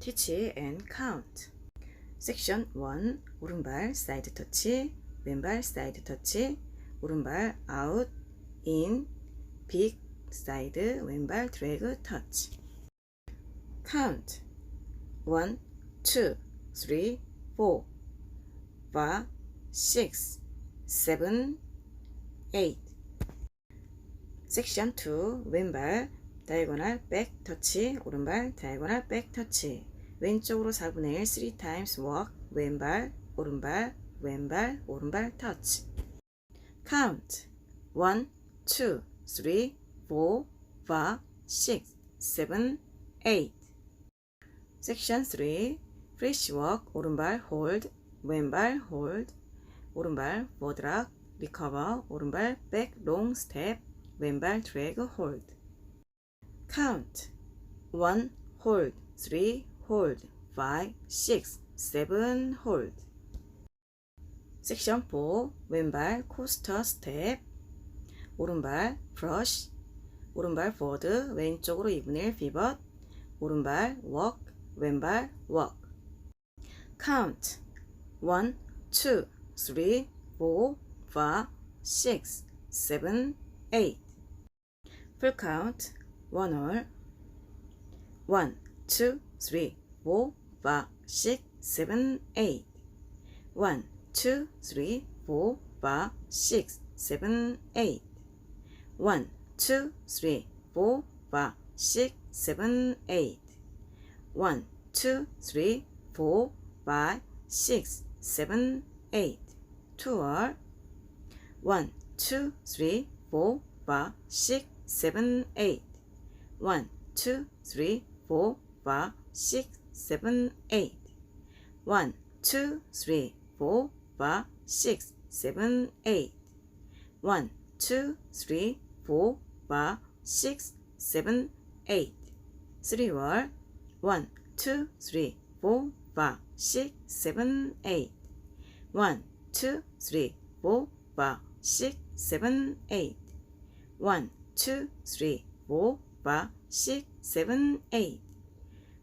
teach and count. 섹션 1 오른발 사이드 터치, 왼발 사이드 터치, 오른발 out, in, 빅 사이드, 왼발 드래그 터치. count 1, 2, 3, 4, 5, 6, 7, 8 섹션 2 왼발 다이고널 백 터치 오른발 다이고널 백 터치 왼쪽으로 4분의 1 3 times walk 왼발 오른발 왼발 오른발 터치 count 1 2 3 4 5 6 7 8 섹션 3 fresh walk 오른발 hold 왼발 hold 오른발 forward recover 오른발 back long step 왼발 drag hold count 1 hold 3 hold 5 6 7 hold 섹션 4 왼발 coaster step 오른발 brush 오른발 forward 왼쪽으로 2분의 1 pivot 오른발 walk 왼발 walk count 1 2 3 4 5 6 7 8 full count one all one two three four five six seven eight one two three four five six seven eight. One two three four five six seven eight. One two three four five six seven eight two all one two three four five six seven eight. One two three four six seven eight one two three four five six seven eight one two three four five six seven eight three word one two three four five six seven eight one two three four five six seven eight one two three four five six seven eight